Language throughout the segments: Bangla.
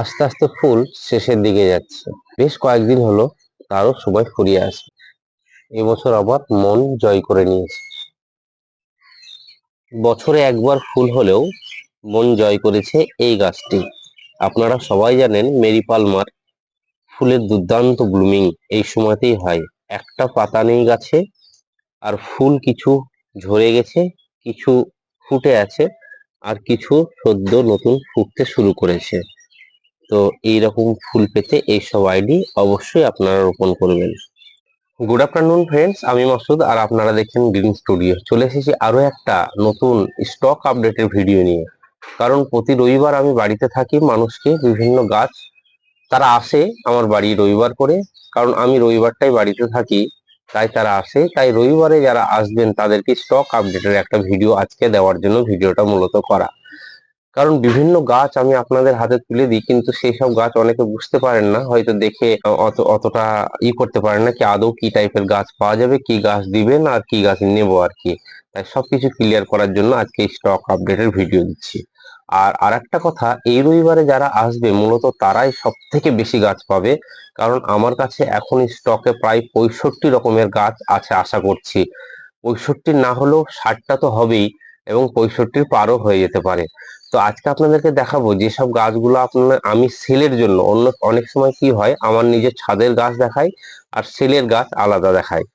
আস্তে আস্তে ফুল শেষের দিকে যাচ্ছে। বেশ কয়েকদিন হলো তারও সবাই ফুরিয়ে আসে এবছর আবার মন জয় করে নিয়েছে। বছরে একবার ফুল হলেও মন জয় করেছে এই গাছটি। আপনারা সবাই জানেন মেরি পালমার ফুলের দুর্দান্ত ব্লুমিং এই সময়তেই হয়। একটা পাতা নেই গাছে, আর ফুল কিছু ঝরে গেছে, কিছু ফুটে আছে, আর কিছু সদ্য নতুন ফুটতে শুরু করেছে। তো এইরকম ফুল পেতে এইসব আইডি অবশ্যই আপনারা রোপণ করবেন। গুড আফটারনুন ফ্রেন্ডস আমি মাসুদ আর আপনারা দেখছেন গ্রিন স্টুডিও চলে এসেছি আরও একটা নতুন স্টক আপডেটের ভিডিও নিয়ে। কারণ প্রতি রবিবার আমি বাড়িতে থাকি, মানুষকে বিভিন্ন গাছ, তারা আসে আমার বাড়ি রবিবার করে। কারণ আমি রবিবারটাই বাড়িতে থাকি, তাই তারা আসে। তাই রবিবারে যারা আসবেন, তাদেরকে স্টক আপডেটের একটা ভিডিও আজকে দেওয়ার জন্য ভিডিওটা মূলত করা। কারণ বিভিন্ন গাছ আমি আপনাদের হাতে তুলে দিই, কিন্তু সেই সব গাছ অনেকে বুঝতে পারেন না, হয়তো দেখে অত, অতটা ই করতে পারেন না, কি আদৌ কি টাইপের গাছ পাওয়া যাবে, কি গাছ দিবেন আর কি গাছ নেব আর কি। তাই সবকিছু ক্লিয়ার করার জন্য আজকে স্টক আপডেটের ভিডিও দিচ্ছি। আর আর একটা কথা, এই রবিবারে যারা আসবে, মূলত তারাই সব থেকে বেশি গাছ পাবে, কারণ আমার কাছে এখন স্টকে প্রায় পঁয়ষট্টি রকমের গাছ আছে আশা করছি। পঁয়ষট্টি না হলেও ষাটটা তো হবেই, এবং পঁয়ষট্টির পারও হয়ে যেতে পারে। তো আজকে আপনাদেরকে দেখাবো যেসব গাছগুলো আপনার আমি সেলের জন্য, অন্য অনেক সময় কি হয়, আমার নিজের ছাদের গাছ দেখাই আর সেলের গাছ আলাদা দেখায়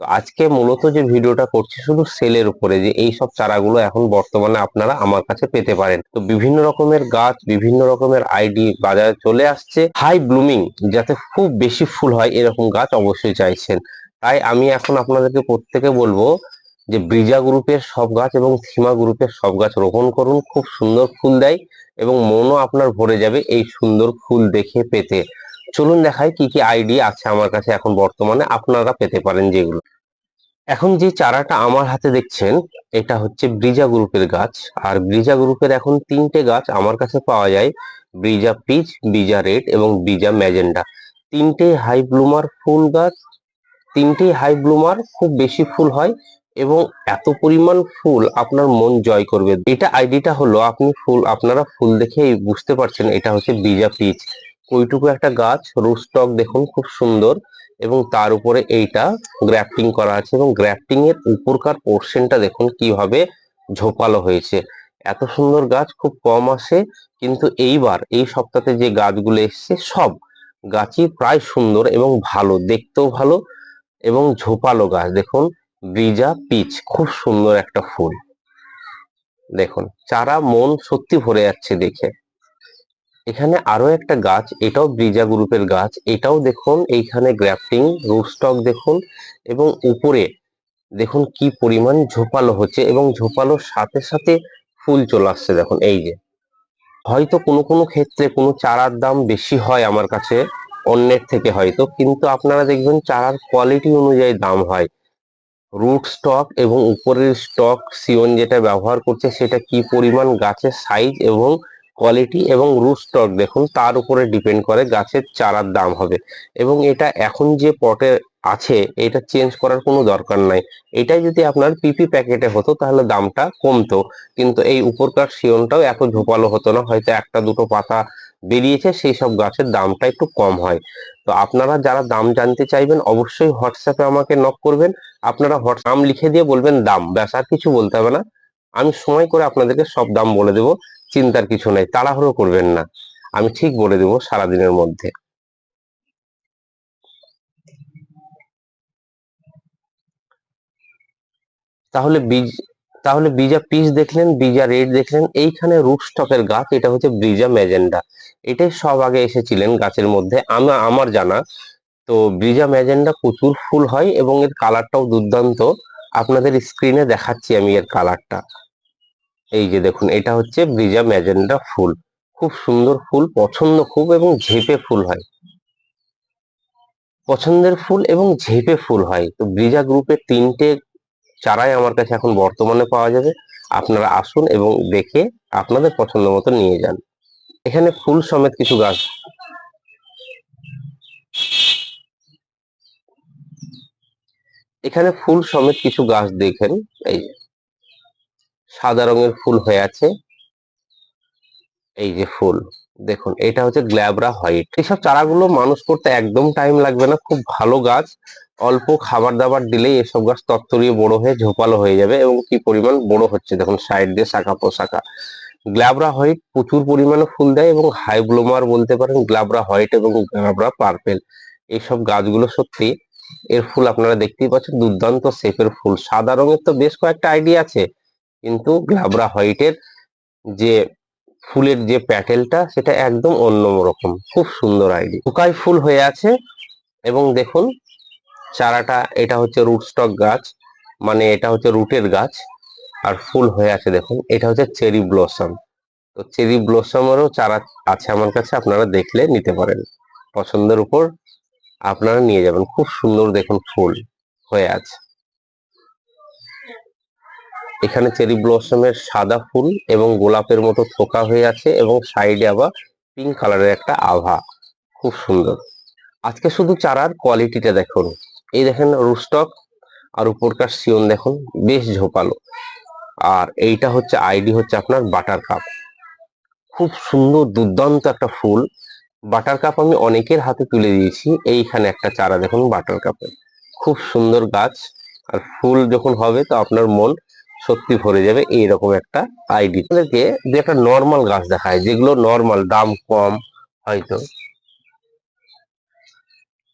তো আজকে মূলত যে ভিডিওটা করছি শুধু সেলের উপরে, যে এই সব চারাগুলো এখন বর্তমানে আপনারা আমার কাছে পেতে পারেন। তো বিভিন্ন রকমের গাছ, বিভিন্ন রকমের আইডি বাজারে চলে আসছে। হাই ব্লুমিং, যাতে খুব বেশি ফুল হয়, এরকম গাছ অবশ্যই চাইছেন। তাই আমি এখন আপনাদেরকে প্রত্যেকে বলব যে ব্রিজা গ্রুপের সব গাছ এবং থিমা গ্রুপের সব গাছ রোপণ করুন, খুব সুন্দর ফুল দেয় এবং মনও আপনার ভরে যাবে এই সুন্দর ফুল দেখে পেতে। চলুন দেখাই কি কি আইডি আছে আমার কাছে এখন বর্তমানে, আপনারা পেতে পারেন যেগুলো। এখন যে চারাটা আমার হাতে দেখছেন, এটা হচ্ছে ব্রিজা গ্রুপের গাছ। আর ব্রিজা গ্রুপের এখন তিনটে গাছ আমার কাছে পাওয়া যায়, ব্রিজা পিচ, ব্রিজা রেড এবং ব্রিজা ম্যাজেন্ডা। তিনটে হাই ব্লুমার ফুল গাছ, তিনটে হাই ব্লুমার, খুব বেশি ফুল হয় এবং এত পরিমাণ ফুল আপনার মন জয় করবে। এটা আইডিটা হলো আপনি ফুল, আপনারা ফুল দেখেই বুঝতে পারছেন এটা হচ্ছে বিজা পিচ। ওইটুকু একটা গাছ রুস্টক দেখুন খুব সুন্দর এবং তার উপরে এইটা গ্রাফটিং করা আছে এবং গ্রাফটিং এর উপরকার পোর্শনটা দেখুন কীভাবে ঝোপালো হয়েছে। এত সুন্দর গাছ, খুব কম আসে কিন্তু এইবার, এই সপ্তাহে যে গাছগুলো এসছে সব গাছই প্রায় সুন্দর এবং ভালো, দেখতেও ভালো এবং ঝোপালো গাছ। দেখুন ব্রিজা পিচ, খুব সুন্দর একটা ফুল। দেখুন, চারা মন সত্যি ভরে যাচ্ছে দেখে। এখানে আরও একটা গাছ, এটাও ব্রিজা গ্রুপের গাছ। এটাও দেখুন, এইখানে গ্রাফটিং রুটস্টক দেখুন এবং উপরে দেখুন কি পরিমাণ ঝোপালো হচ্ছে এবং ঝোপালোর সাথে সাথে ফুল চলে আসছে দেখুন, এই যে। হয়তো কোনো কোনো ক্ষেত্রে কোনো চারার দাম বেশি হয় আমার কাছে, অন্যের থেকে হয়তো, কিন্তু আপনারা দেখবেন চারার কোয়ালিটি অনুযায়ী দাম হয়। রুট স্টক এবং উপরের স্টক সিওন যেটা ব্যবহার করছে সেটা কি পরিমাণ গাছের সাইজ এবং কোয়ালিটি এবং রুট স্টক দেখুন, তার উপরে ডিপেন্ড করে গাছের চারার দাম হবে। এবং এটা এখন যে পটে আছে, এটা চেঞ্জ করার কোনো দরকার নাই। এটাই যদি আপনার পিপি প্যাকেটে হতো, তাহলে দামটা কমতো। কিন্তু এই উপরকার সিয়নটাও এত ঝোপালো হতো না, হয়তো একটা দুটো পাতা বেরিয়েছে, সেই সব গাছের দামটা একটু কম হয়। তো আপনারা যারা দাম জানতে চাইবেন, অবশ্যই হোয়াটসঅ্যাপে আমাকে নক করবেন। আপনারা নাম লিখে দিয়ে বলবেন দাম। ব্যাস, আর কিছু বলতে হবে না। আমি সময় করে আপনাদেরকে সব দাম বলে দেব, চিন্তার কিছু নেই, তাড়াহুড়ো করবেন না। আমি ঠিক বলে দেব সারাদিনের মধ্যে। তাহলে বীজ তাহলে বিজা পিস দেখলেন বিজা রেড দেখলেন, এইখানে রুট স্টকের গাছ, এটা হচ্ছে ব্রিজা ম্যাজেন্ডা এটাই সব আগে এসেছিলেন গাছের মধ্যে আমার আমার জানা। তো ব্রিজা ম্যাজেন্ডা প্রচুর ফুল হয় এবং এর কালারটাও দুর্দান্ত। আপনাদের স্ক্রিনে দেখাচ্ছি আমি এর কালারটা। এই যে দেখুন, এটা হচ্ছে ব্রিজা ম্যাজেন্ডা ফুল। খুব সুন্দর ফুল, পছন্দ খুব এবং ঝেপে ফুল হয়। পছন্দের ফুল এবং ঝেপে ফুল হয়। তো ব্রিজা গ্রুপের তিনটে চারাই আমার কাছে এখন বর্তমানে পাওয়া যাবে। আপনারা আসুন এবং দেখে আপনাদের পছন্দ মতো নিয়ে যান। এখানে ফুল সমেত কিছু গাছ। এখানে ফুল সমেত কিছু গাছ দেখেন, এই সাদা রঙের ফুল হয়ে আছে। এই যে ফুল, দেখুন, এটা হচ্ছে গ্ল্যাবরা হোয়াইট। এইসব চারাগুলো মানুষ করতে একদম টাইম লাগবে না, খুব ভালো গাছ। অল্প খাবার দাবার দিলেই এসব গাছ তত্তরিয়ে বড় হয়ে ঝোপালো হয়ে যাবে এবং কি পরিমাণ বড় হচ্ছে, দেখুন, সাইড দিয়ে শাখা পোশাখা গ্ল্যাবরা হোয়াইট প্রচুর পরিমাণে ফুল দেয় এবং হাই ব্লোমার বলতে পারেন গ্ল্যাবরা হোয়াইট এবং গ্ল্যাবরা পার্পেল। এইসব গাছগুলো সত্যি এর ফুল আপনারা দেখতেই পাচ্ছেন, দুর্দান্ত শেপের ফুল। সাদা রঙের তো বেশ কয়েকটা আইডিয়া আছে, কিন্তু গ্ল্যাবরা হোয়াইটের যে ফুলের যে প্যাটেলটা, সেটা একদম অন্যরকম। খুব সুন্দর আইডি। শুকাই ফুল হয়ে আছে এবং দেখুন, চারাটা, এটা হচ্ছে রুট স্টক গাছ মানে এটা হচ্ছে রুটের গাছ, আর ফুল হয়ে আছে দেখুন, এটা হচ্ছে চেরি ব্লসম। তো চেরি ব্লসমেরও চারা আছে আমার কাছে, আপনারা দেখলে নিতে পারেন। পছন্দের উপর আপনারা নিয়ে যাবেন। খুব সুন্দর দেখুন ফুল হয়ে আছে। এখানে চেরি ব্লসমের সাদা ফুল এবং গোলাপের মতো থোকা হয়ে আছে এবং সাইডে আবার পিঙ্ক কালারের একটা আভা। খুব সুন্দর। আজকে শুধু চারার কোয়ালিটিটা দেখুন। এই দেখেন রুস্টক আর উপরকার সিয়ন দেখুন, বেশ ঝোপালো। আর এইটা হচ্ছে আইডি হচ্ছে আপনার বাটার কাপ খুব সুন্দর, দুর্দান্ত একটা ফুল। বাটার কাপ আমি অনেকের হাতে তুলে দিয়েছি, এইখানে একটা চারা দেখুন বাটার কাপের খুব সুন্দর গাছ। আর ফুল যখন হবে তো আপনার মন সত্যি ভরে যাবে এইরকম একটা আইডি তাদেরকে যে একটা নর্মাল গাছ দেখায়, যেগুলো নর্মাল দাম কম হয়তো।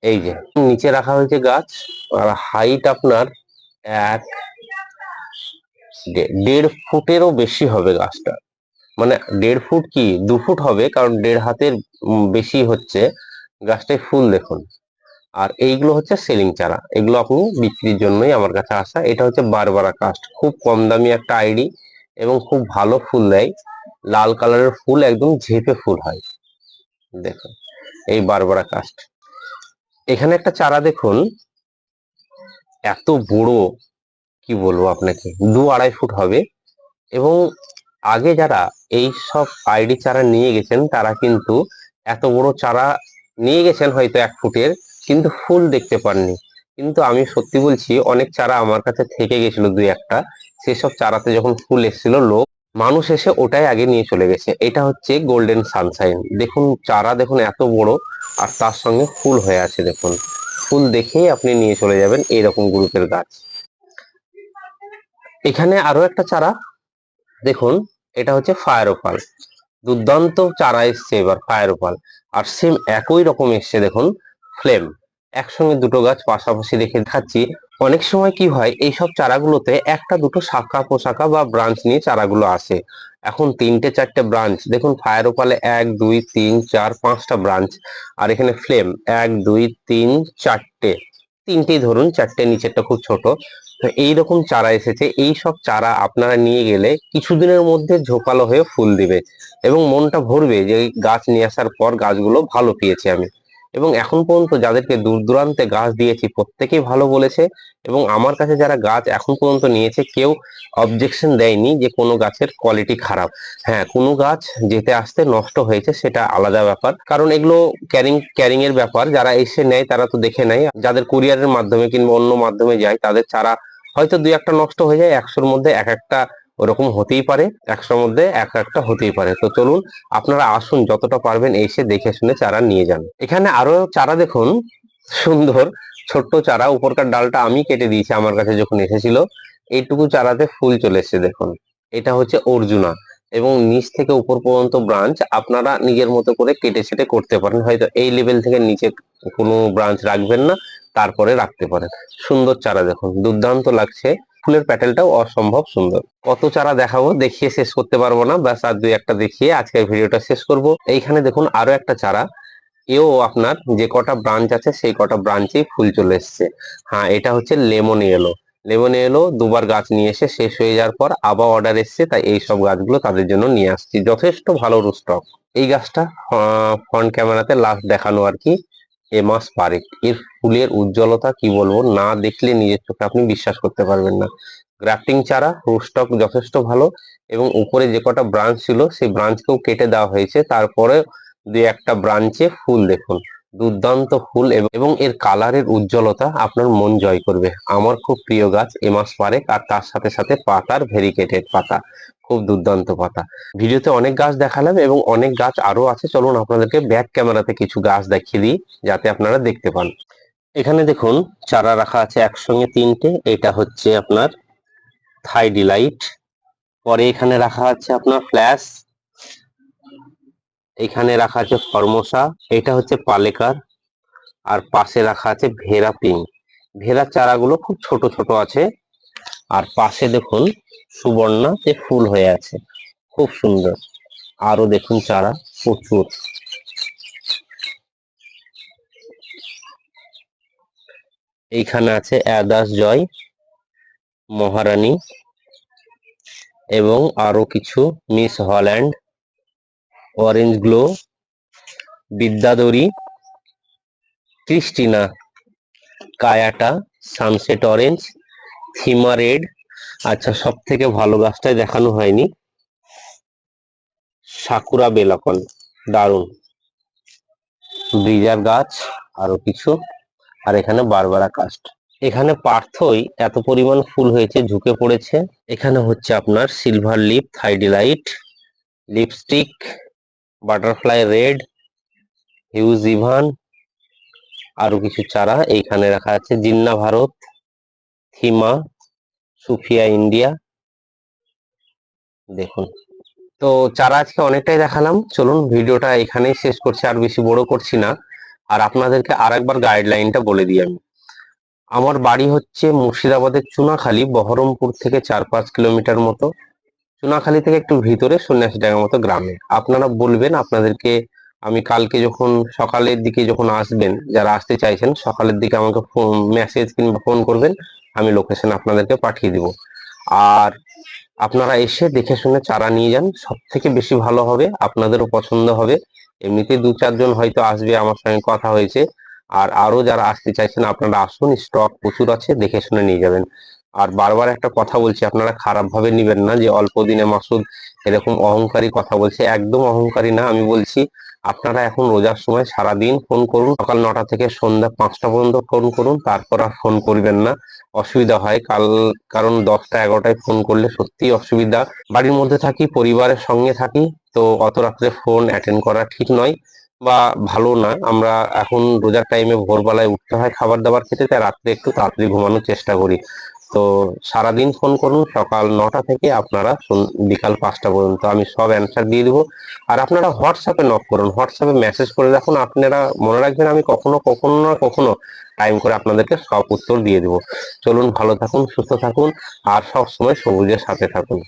এই যে, নিচে রাখা হয়েছে গাছ, আর হাইট আপনার এক দেড় ফুটেরও বেশি হবে গাছটা। মানে দেড় ফুট কি, দু ফুট হবে, কারণ দেড় হাতের বেশি হচ্ছে। গাছটায় ফুল দেখুন। আর এইগুলো হচ্ছে সেলিং চারা। এগুলো আপনি বিক্রির জন্যই আমার কাছে আসা। এটা হচ্ছে বারবারা কাস্ট খুব কম দামি একটা আইডি এবং খুব ভালো ফুল দেয়। লাল কালারের ফুল একদম ঝেপে ফুল হয়। দেখুন, এই বারবারা কাস্ট এখানে একটা চারা দেখুন। এত বড়, কি বলব আপনাকে? দু আড়াই ফুট হবে। এবং আগে যারা এই সব আইডি চারা নিয়ে গেছেন, তারা কিন্তু এত বড় চারা নিয়ে গেছেন হয়তো এক ফুটের। কিন্তু ফুল দেখতে পাননি। কিন্তু আমি সত্যি বলছি, অনেক চারা আমার কাছে থেকে গেছিল দুই একটা। সেসব চারাতে যখন ফুল এসেছিল, লোক, মানুষ এসে ওটাই আগে নিয়ে চলে গেছে। এটা হচ্ছে গোল্ডেন সানশাইন দেখুন, চারা দেখুন এত বড়, আর তার সঙ্গে ফুল হয়ে আছে, দেখুন। ফুল দেখেই আপনি নিয়ে চলে যাবেন এইরকম গ্রুপের গাছ। এখানে আরও একটা চারা, দেখুন, এটা হচ্ছে ফায়ার ওপাল দুর্দান্ত চারা এসছে এবার ফায়ার ওপাল আর সেম একই রকম এসছে, দেখুন। ফ্লেম। একসঙ্গে দুটো গাছ পাশাপাশি রেখে দেখাচ্ছি অনেক সময় কি হয়, এইসব চারাগুলোতে একটা দুটো শাখা, পোশাখা বা ব্রাঞ্চ নিয়ে চারাগুলো আসে। এখন তিনটে, চারটে ব্রাঞ্চ। দেখুন, ফায়ার ওপালে এক, দুই, তিন, চার, পাঁচটা ব্রাঞ্চ। আর এখানে ফ্লেম, এক, দুই, তিন, চারটে। তিনটেই ধরুন, চারটে, নিচেরটা খুব ছোট। তো এইরকম চারা এসেছে। এই সব চারা আপনারা নিয়ে গেলে কিছুদিনের মধ্যে ঝোপালো হয়ে ফুল দিবে এবং মনটা ভরবে যে গাছ নিয়ে আসার পর গাছগুলো ভালো পেয়েছি আমি। এবং এখন পর্যন্ত যাদেরকে দূর দূরান্তে গাছ দিয়েছি প্রত্যেকেই ভালো বলেছে এবং আমার কাছে যারা গাছ এখন পর্যন্ত নিয়েছে কেউ অবজেকশন দেয়নি যে কোনো গাছের কোয়ালিটি খারাপ। হ্যাঁ কোনো গাছ যেতে আসতে নষ্ট হয়েছে সেটা আলাদা ব্যাপার। কারণ এগুলো ক্যারিং ক্যারিং এর ব্যাপার। যারা এসে নেয় তারা তো দেখে নেয়। যাদের কুরিয়ারের মাধ্যমে কিংবা অন্য মাধ্যমে যায় তাদের চারা হয়তো দুই একটা নষ্ট হয়ে যায়, একশোর মধ্যে এক একটা ওরকম হতেই পারে একশোর মধ্যে এক একটা হতেই পারে। তো চলুন আপনারা আসুন, যতটা পারবেন এসে দেখে শুনে চারা নিয়ে যান। এখানে আরও চারা দেখুন, সুন্দর ছোট্ট চারা। উপরকার ডালটা আমি কেটে দিয়েছি আমার কাছে যখন এসেছিল। এইটুকু চারাতে ফুল চলে এসেছে দেখুন। এটা হচ্ছে অর্জুনা এবং নিচ থেকে উপর পর্যন্ত ব্রাঞ্চ আপনারা নিজের মতো করে কেটে ছেটে করতে পারেন। হয়তো এই লেভেল থেকে নিচে কোনো ব্রাঞ্চ রাখবেন না। তারপরে রাখতে পারেন সুন্দর চারা দেখুন, দুর্দান্ত লাগছে। ফুলের প্যাটেলটাও অসম্ভব সুন্দর। কত চারা দেখাবো, দেখিয়ে শেষ করতে পারব না। ব্যাস, আর দুই একটা দেখিয়ে আজকের ভিডিওটা শেষ করব। এইখানে দেখুন আরও একটা চারা। এও আপনার যে কটা ব্রাঞ্চ আছে, সেই কটা ব্রাঞ্চেই ফুল চলে এসছে। হ্যাঁ এটা হচ্ছে লেমন এলো। লেমন এলো দুবার গাছ নিয়ে এসে শেষ হয়ে যাওয়ার পর আবার অর্ডার এসছে, তাই এই সব গাছগুলো তাদের জন্য নিয়ে আসছি। যথেষ্ট ভালো স্টক এই গাছটা ফ্রন্ট ক্যামেরাতে লাস্ট দেখানো আর কি। এ মাস পারেক। এর ফুলের উজ্জ্বলতা কি বলব? না দেখলে নিজের চোখে আপনি বিশ্বাস করতে পারবেন না। গ্রাফটিং চারা রুস্টক যথেষ্ট ভালো এবং উপরে যে কটা ব্রাঞ্চ ছিল, সেই ব্রাঞ্চকেও কেটে দেওয়া হয়েছে। তারপরে দু একটা ব্রাঞ্চে ফুল দেখুন। দুর্দান্ত ফুল এবং- এর কালারের উজ্জ্বলতা আপনার মন জয় করবে। আমার খুব প্রিয় গাছ এমাস পারেক আর তার সাথে সাথে পাতার ভেরিকেটেড পাতা। খুব দুর্দান্ত পাতা। ভিডিওতে অনেক গাছ দেখালাম এবং অনেক গাছ আরও আছে। চলুন আপনাদেরকে ব্যাক ক্যামেরাতে কিছু গাছ দেখিয়ে দিই, যাতে আপনারা দেখতে পান। এখানে দেখুন, চারা রাখা আছে একসঙ্গে তিনটে। এটা হচ্ছে আপনার থাই ডিলাইট পরে এখানে রাখা আছে আপনার ফ্ল্যাশ। এখানে রাখা আছে ফরমোসা, এটা হচ্ছে পালেকার, আর পাশে রাখা আছে ভেরা পিঙ্ক ভেরার চারাগুলো খুব ছোট ছোট আছে, আর পাশে দেখুন সুবর্ণা যে ফুল হয়ে আছে, খুব সুন্দর। আরও দেখুন চারা, প্রচুর। এইখানে আছে অ্যাদাস জয়, মহারানী, এবং আরও কিছু Miss Holland orange glow Bidyadhari, Christina, কায়াটা sunset orange থিমা রেড আচ্ছা সব থেকে ভালো গাছটাই দেখানো হয়নি। সাকুরা বেলাকন দারুণ ব্রিজার গাছ, আরও কিছু। আর এখানে বারবারা কাস্ট এখানে পার্থই এত পরিমাণ ফুল হয়েছে, ঝুঁকে পড়েছে। এখানে হচ্ছে আপনার silver lip thai delight lipstick butterfly red, huge ইভান, আরও কিছু চারা এইখানে রাখা আছে। জিন্না ভারত, থিমা, সুফিয়া ইন্ডিয়া। দেখুন। তো চারা আজকে অনেকটাই দেখালাম। চলুন, ভিডিওটা এখানেই শেষ করছি, আর বেশি বড় করছি না। আর আপনাদেরকে আর একবার গাইডলাইনটা বলে দিই আমি। আমার বাড়ি হচ্ছে মুর্শিদাবাদের চুনাখালী, বহরমপুর থেকে চার পাঁচ কিলোমিটার মতো। চুনাখালী থেকে একটু ভিতরে সন্ন্যাসী ডাঙ্গার মতো গ্রামে। আপনারা বলবেন, আপনাদেরকে আমি কালকে যখন সকালের দিকে যখন আসবেন, যারা আসতে চাইছেন, সকালের দিকে আমাকে মেসেজ কিংবা ফোন করবেন, আমি লোকেশন আপনাদেরকে পাঠিয়ে দিব। আর আপনারা এসে দেখে শুনে চারা নিয়ে যান সব থেকে বেশি ভালো হবে, আপনাদেরও পছন্দ হবে। এমনিতে দু চারজন হয়তো আসবে, আমার সঙ্গে কথা হয়েছে। আর আরও যারা আসতে চাইছেন, আপনারা আসুন স্টক প্রচুর আছে, দেখে শুনে নিয়ে যাবেন। আর বারবার একটা কথা বলছি, আপনারা খারাপ ভাবে নিবেন না যে অল্প দিনে মাসুদ এরকম অহংকারী কথা বলছে। একদম অহংকারী না, আমি বলছি আপনারা এখন রোজার সময় সারা দিন ফোন করুন, সকাল নটা থেকে সন্ধ্যা পাঁচটা পর্যন্ত ফোন করুন, তারপর আর ফোন করবেন না। অসুবিধা হয়, কাল, কারণ দশটা এগারোটায় ফোন করলে সত্যিই অসুবিধা। বাড়ির মধ্যে থাকি, পরিবারের সঙ্গে থাকি, তো অত রাত্রে ফোন অ্যাটেন্ড করা ঠিক নয় বা ভালো না। আমরা এখন রোজার টাইমে ভোরবেলায় উঠতে হয় খাবার দাবার খেতে, তাই রাত্রে একটু তাড়াতাড়ি ঘুমানোর চেষ্টা করি। তো সারাদিন ফোন করুন, সকাল নটা থেকে আপনারা বিকাল পাঁচটা পর্যন্ত আমি সব অ্যান্সার দিয়ে দেবো। আর আপনারা হোয়াটসঅ্যাপে নক করুন, হোয়াটসঅ্যাপে মেসেজ করে রাখুন আপনারা মনে রাখবেন আমি কখনো কখনো না কখনো টাইম করে আপনাদেরকে সব উত্তর দিয়ে দেবো। চলুন ভালো থাকুন, সুস্থ থাকুন, আর সব সময় সবুজের সাথে থাকুন।